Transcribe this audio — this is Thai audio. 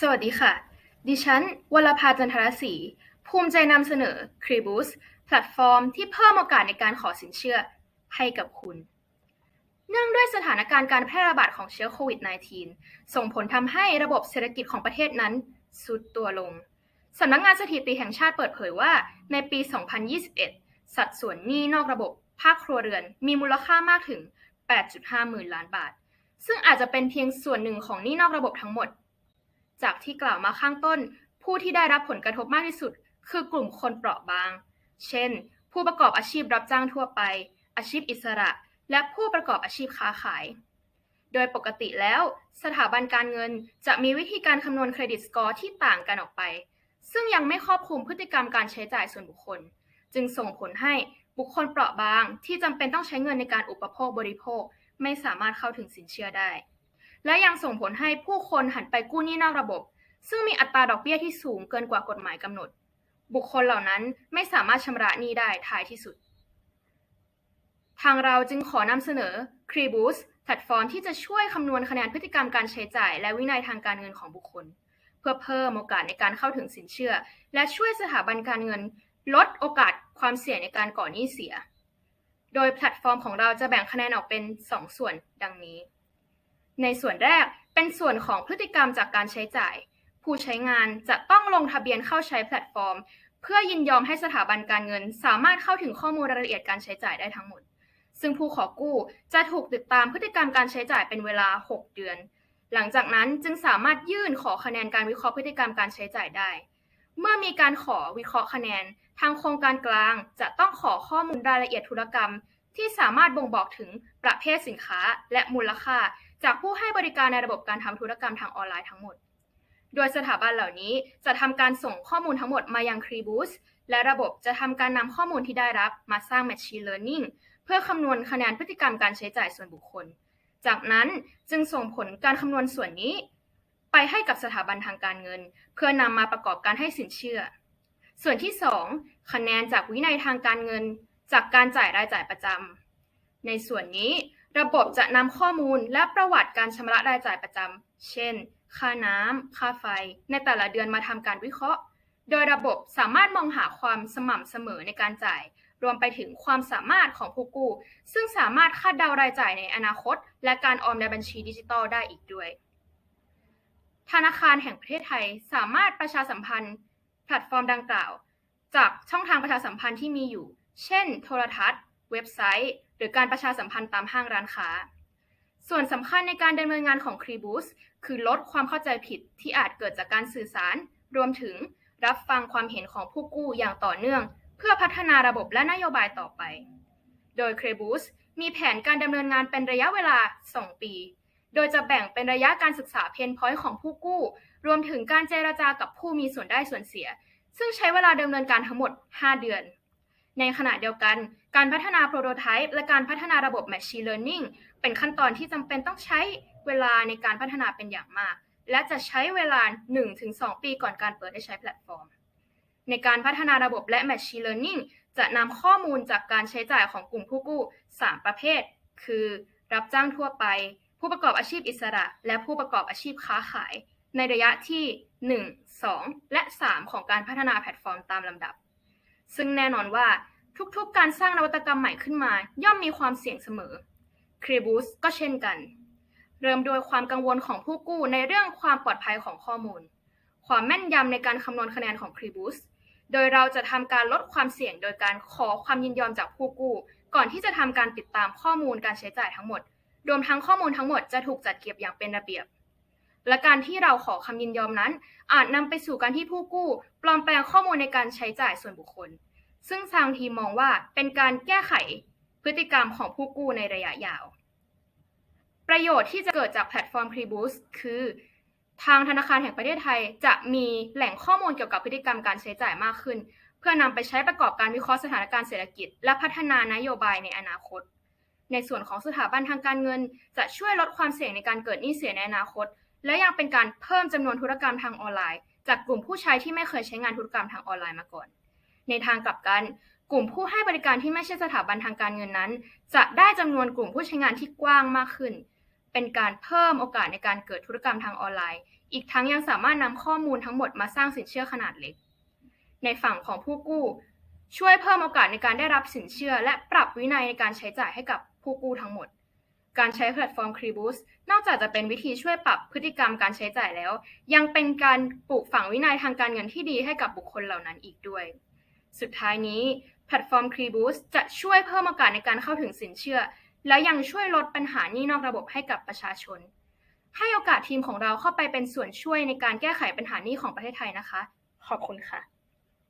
สวัสดีค่ะ ดิฉัน วรภาจันทรศรี ภูมิใจนำเสนอ c r e b o o s แพลตฟอร์มที่เพิ่มโอกาสในการขอสินเชื่อให้กับคุณ เนื่องด้วยสถานการณ์การแพร่ระบาดของเชื้อโควิด -19 ส่งผลทำให้ระบบเศรษฐกิจของประเทศนั้นสุดตัวลง สำนักงงานสถิติแห่งชาติเปิดเผยว่า ในปี 2021 สัดส่วนหนี้นอกระบบภาคครัวเรือนมีมูลค่ามากถึง 8.5 หมื่นล้านบาท ซึ่งอาจจะเป็นเพียงส่วนหนึ่งของหนี้นอกระบบทั้งหมด จากที่กล่าวมาข้างต้น ผู้ที่ได้รับผลกระทบมากที่สุด คือกลุ่มคนเปราะบาง เช่น ผู้ประกอบอาชีพรับจ้างทั่วไป อาชีพอิสระ และผู้ประกอบอาชีพค้าขาย โดยปกติแล้ว สถาบันการเงินจะมีวิธีการคำนวณเครดิตสกอร์ที่ต่างกันออกไป ซึ่งยังไม่ครอบคลุมพฤติกรรมการใช้จ่ายส่วนบุคคล จึงส่งผลให้บุคคลเปราะบางที่จำเป็นต้องใช้เงินในการอุปโภคบริโภค ไม่สามารถเข้าถึงสินเชื่อได้ และยังส่งผลให้ผู้คนหันไปกู้หนี้นอกระบบ ซึ่งมีอัตราดอกเบี้ยที่สูงเกินกว่ากฎหมายกำหนด บุคคลเหล่านั้นไม่สามารถชำระหนี้ได้ท้ายที่สุด ทางเราจึงขอนำเสนอ c r e b o o s แพลตฟอร์มที่จะช่วยคำนวณคะแนนพฤติกรรมการใช้จ่าย และวินัยทางการเงินของบุคคล เพื่อเพิ่มโอกาสในการเข้าถึงสินเชื่อ และช่วยสถาบันการเงิน ลดโอกาสความเสี่ยงในการก่อหนี้เสีย โดยแพลตฟอร์มของเราจะแบ่งคะแนนออกเป็น 2 ส่วนดังนี้ ในส่วนแรกเป็นส่วนของพฤติกรรมจากการใช้จ่าย ผู้ใช้งานจะต้องลงทะเบียนเข้าใช้แพลตฟอร์ม เพื่อยินยอมให้สถาบันการเงิน สามารถเข้าถึงข้อมูลรายละเอียดการใช้จ่ายได้ทั้งหมด ซึ่งผู้ขอกู้จะถูกติดตามพฤติกรรมการใช้จ่ายเป็นเวลา 6 เดือน หลังจากนั้นจึงสามารถยื่นขอคะแนนการวิเคราะห์พฤติกรรมการใช้จ่ายได้ เมื่อมีการขอวิเคราะห์คะแนน ทางโครงการกลางจะต้องขอข้อมูลรายละเอียดธุรกรรม ที่สามารถบ่งบอกถึงประเภทสินค้าและมูลค่า จากผู้ให้บริการในระบบการทำธุรกรรมทางออนไลน์ทั้งหมด โดยสถาบันเหล่านี้จะทำการส่งข้อมูลทั้งหมดมายัง c r e b o o s และระบบจะทำการนำข้อมูลที่ได้รับมาสร้าง Machine Learning เพื่อคำนวณคะแนนพฤติกรรมการใช้จ่ายส่วนบุคคล จากนั้นจึงส่งผลการคำนวณส่วนนี้ ไปให้กับสถาบันทางการเงิน เพื่อนำมาประกอบการให้สินเชื่อ ส่วนที่ 2 คะแนนจากวินัยทางการเงิน จากการจ่ายรายจ่ายประจำ ในส่วนนี้ระบบจะนำข้อมูลและประวัติการชำระรายจ่ายประจำ เช่น ค่าน้ำ ค่าไฟ ในแต่ละเดือนมาทำการวิเคราะห์ โดยระบบสามารถมองหาความสม่ำเสมอในการจ่าย รวมไปถึงความสามารถของผู้กู้ ซึ่งสามารถคาดเดารายจ่ายในอนาคต และการออมในบัญชีดิจิทัลได้อีกด้วย ธนาคารแห่งประเทศไทยสามารถประชาสัมพันธ์ แพลตฟอร์มดังกล่าว จากช่องทางประชาสัมพันธ์ที่มีอยู่ เช่น โทรทัศน์ เว็บไซต์ หรือการประชาสัมพันธ์ตามห้างร้านค้า ส่วนสำคัญในการดำเนินงานของ c r e b o o s คือลดความเข้าใจผิดที่อาจเกิดจากการสื่อสาร รวมถึงรับฟังความเห็นของผู้กู้อย่างต่อเนื่อง เพื่อพัฒนาระบบและนโยบายต่อไป โดย c r e b o o s มีแผนการดำเนินงานเป็นระยะเวลา 2 ปี โดยจะแบ่งเป็นระยะการศึกษาเพนพอยต์ของผู้กู้ รวมถึงการเจรจากับผู้มีส่วนได้ส่วนเสีย ซึ่งใช้เวลาดำเนินการทั้งหมด 5 เดือน ในขณะเดียวกัน การพัฒนาโปรโตไทป์และการพัฒนาระบบ Machine Learning เป็นขั้นตอนที่จำเป็นต้องใช้เวลาในการพัฒนาเป็นอย่างมาก และจะใช้เวลา 1-2 ปีก่อนการเปิดให้ใช้แพลตฟอร์ม ในการพัฒนาระบบและ Machine Learning จะนำข้อมูลจากการใช้จ่ายของกลุ่มผู้กู้ 3 ประเภท คือ รับจ้างทั่วไป ผู้ประกอบอาชีพอิสระ และผู้ประกอบอาชีพค้าขาย ในระยะที่ 1 2 และ 3 ของการพัฒนาแพลตฟอร์มตามลำดับ ซึ่งแน่นอนว่าทุกๆการสร้างนวัตกรรมใหม่ขึ้นมา ย่อมมีความเสี่ยงเสมอ c r e b o o s ก็เช่นกัน เริ่มโดยความกังวลของผู้กู้ในเรื่องความปลอดภัยของข้อมูล ความแม่นยำในการคำนวณคะแนนของ c r e b o o s โดยเราจะทำการลดความเสี่ยงโดยการขอความยินยอมจากผู้กู้ ก่อนที่จะทำการติดตามข้อมูลการใช้จ่ายทั้งหมด รวมทั้งข้อมูลทั้งหมดจะถูกจัดเก็บอย่างเป็นระเบียบ และการที่เราขอคำยินยอมนั้น อาจนำไปสู่การที่ผู้กู้ ปลอมแปลงข้อมูลในการใช้จ่ายส่วนบุคคล ซึ่งทางทีมมองว่าเป็นการแก้ไขพฤติกรรมของผู้กู้ในระยะยาว ประโยชน์ที่จะเกิดจากแพลตฟอร์ม c r e b o o s คือ ทางธนาคารแห่งประเทศไทย จะมีแหล่งข้อมูลเกี่ยวกับพฤติกรรมการใช้จ่ายมากขึ้น เพื่อนำไปใช้ประกอบการวิเคราะห์สถานการณ์เศรษฐกิจ และพัฒนานโยบายในอนาคต ในส่วนของสถาบันทางการเงิน จะช่วยลดความเสี่ยงในการเกิดหนี้เสียในอนาคต และยังเป็นการเพิ่มจำนวนธุรกรรมทางออนไลน์ จากกลุ่มผู้ใช้ที่ไม่เคยใช้งานธุรกรรมทางออนไลน์มาก่อน ในทางกลับกัน กลุ่มผู้ให้บริการที่ไม่ใช่สถาบันทางการเงินนั้น จะได้จำนวนกลุ่มผู้ใช้งานที่กว้างมากขึ้น เป็นการเพิ่มโอกาสในการเกิดธุรกรรมทางออนไลน์ อีกทั้งยังสามารถนำข้อมูลทั้งหมดมาสร้างสินเชื่อขนาดเล็ก ในฝั่งของผู้กู้ ช่วยเพิ่มโอกาสในการได้รับสินเชื่อ และปรับวินัยในการใช้จ่ายให้กับผู้กู้ทั้งหมด การใช้แพลตฟอร์ม c r e b o o s นอกจากจะเป็นวิธีช่วยปรับพฤติกรรมการใช้จ่ายแล้ว ยังเป็นการปลูกฝังวินัยทางการเงินที่ดีให้กับบุคคลเหล่านั้นอีกด้วย สุดท้ายนี้แพลตฟอร์ม c r e b o o s จะช่วยเพิ่มโอกาสในการเข้าถึงสินเชื่อ และยังช่วยลดปัญหาหนี้นอกระบบให้กับประชาชน ให้โอกาสทีมของเราเข้าไปเป็นส่วนช่วยในการแก้ไขปัญหาหนี้ของประเทศไทยนะคะ ขอบคุณค่ะ